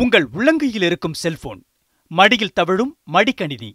உங்கள் உள்ளங்கையில் இருக்கும் செல்போன். மடியில் தவழும் மடிக்கணினி.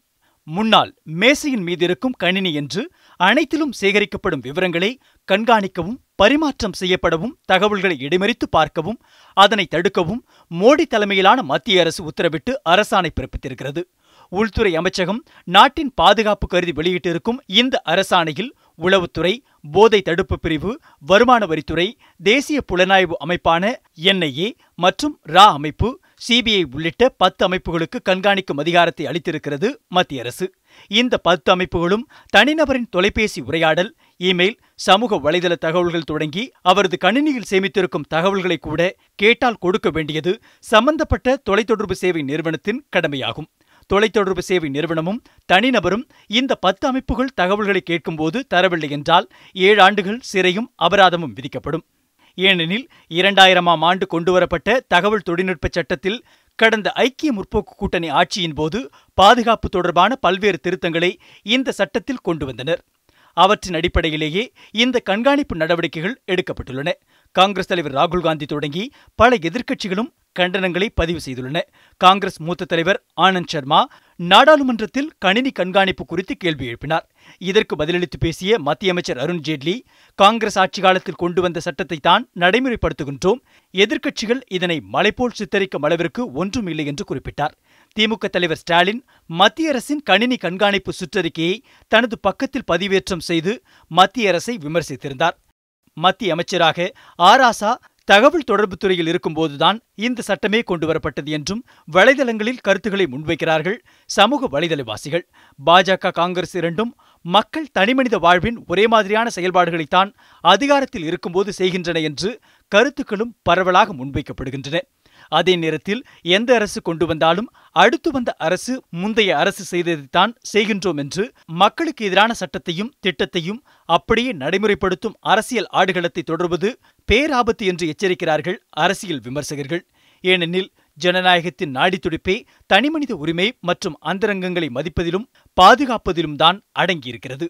முன்னால் மேசையின் மீது இருக்கும் கணினி என்று அனைத்திலும் சேகரிக்கப்படும் விவரங்களை கண்காணிக்கவும் பரிமாற்றம் செய்யப்படவும் தகவல்களை இடைமறித்து பார்க்கவும் அதனை தடுக்கவும் மோடி தலைமையிலான மத்திய அரசு உத்தரவிட்டு அரசாணை பிறப்பித்திருக்கிறது. உள்துறை அமைச்சகம் நாட்டின் பாதுகாப்பு கருதி வெளியிட்டிருக்கும் இந்த அரசாணையில் உளவுத்துறை போதை தடுப்பு பிரிவு வருமான வரித்துறை தேசிய புலனாய்வு அமைப்பான என்ஐஏ மற்றும் ரா அமைப்பு சிபிஐ உள்ளிட்ட பத்து அமைப்புகளுக்கு கண்காணிக்கும் அதிகாரத்தை அளித்திருக்கிறது மத்திய அரசு. இந்த பத்து அமைப்புகளும் தனிநபரின் தொலைபேசி உரையாடல் இமெயில் சமூக வலைதள தகவல்கள் தொடங்கி அவரது கணினியில் சேமித்திருக்கும் தகவல்களை கூட கேட்டால் கொடுக்க வேண்டியது சம்பந்தப்பட்ட தொலைத்தொடர்பு சேவை நிறுவனத்தின் கடமையாகும். தொலைத்தொடர்பு சேவை நிறுவனமும் தனிநபரும் இந்த பத்து அமைப்புகள் தகவல்களை கேட்கும்போது தரவில்லை என்றால் ஏழு ஆண்டுகள் சிறையும் அபராதமும் விதிக்கப்படும். ஏனெனில் இரண்டாயிரமாம் ஆண்டு கொண்டுவரப்பட்ட தகவல் தொழில்நுட்ப சட்டத்தில் கடந்த ஐக்கிய முற்போக்கு கூட்டணி ஆட்சியின் போது பாதுகாப்பு தொடர்பான பல்வேறு திருத்தங்களை இந்த சட்டத்தில் கொண்டு வந்தனர். அவற்றின் அடிப்படையிலேயே இந்த கண்காணிப்பு நடவடிக்கைகள் எடுக்கப்பட்டுள்ளன. காங்கிரஸ் தலைவர் ராகுல் காந்தி தொடங்கி பல எதிர்க்கட்சிகளும் கண்டனங்களை பதிவு செய்துள்ளன. காங்கிரஸ் மூத்த தலைவர் ஆனந்த் சர்மா நாடாளுமன்றத்தில் கணினி கண்காணிப்பு குறித்து கேள்வி எழுப்பினார். இதற்கு பதிலளித்து பேசிய மத்திய அமைச்சர் அருண் ஜேட்லி காங்கிரஸ் ஆட்சி காலத்தில் கொண்டு வந்த சட்டத்தை தான் நடைமுறைப்படுத்துகின்றோம். எதிர்க்கட்சிகள் இதனை மலைபோல் சித்தரிக்கும் அளவிற்கு ஒன்றும் இல்லை என்று குறிப்பிட்டார். திமுக தலைவர் ஸ்டாலின் மத்திய அரசின் கணினி கண்காணிப்பு சுற்றறிக்கையை தனது பக்கத்தில் பதிவேற்றம் செய்து மத்திய அரசை விமர்சித்திருந்தார். மத்திய அமைச்சராக ஆராசா தகவல் தொடர்புத் துறையில் இருக்கும்போதுதான் இந்த சட்டமே கொண்டு வரப்பட்டது என்றும் வலைதளங்களில் கருத்துக்களை முன்வைக்கிறார்கள் சமூக வலைதளவாசிகள். பாஜக காங்கிரஸ் இரண்டும் மக்கள் தனிமனித வாழ்வின் ஒரே மாதிரியான செயல்பாடுகளைத்தான் அதிகாரத்தில் இருக்கும்போது செய்கின்றன என்று கருத்துக்களும் பரவலாக முன்வைக்கப்படுகின்றன. அதே நேரத்தில் எந்த அரசு கொண்டு வந்தாலும் அடுத்து வந்த அரசு முந்தைய அரசு செய்ததைத்தான் செய்கின்றோம் என்று மக்களுக்கு எதிரான சட்டத்தையும் திட்டத்தையும் அப்படியே நடைமுறைப்படுத்தும் அரசியல் ஆடுகளத்தை தொடர்வது பேராபத்து என்று எச்சரிக்கிறார்கள் அரசியல் விமர்சகர்கள். ஏனெனில் ஜனநாயகத்தின் நாடித்துடிப்பே தனிமனித உரிமை மற்றும் அந்தரங்கங்களை மதிப்பதிலும் பாதுகாப்பதிலும் தான் அடங்கியிருக்கிறது.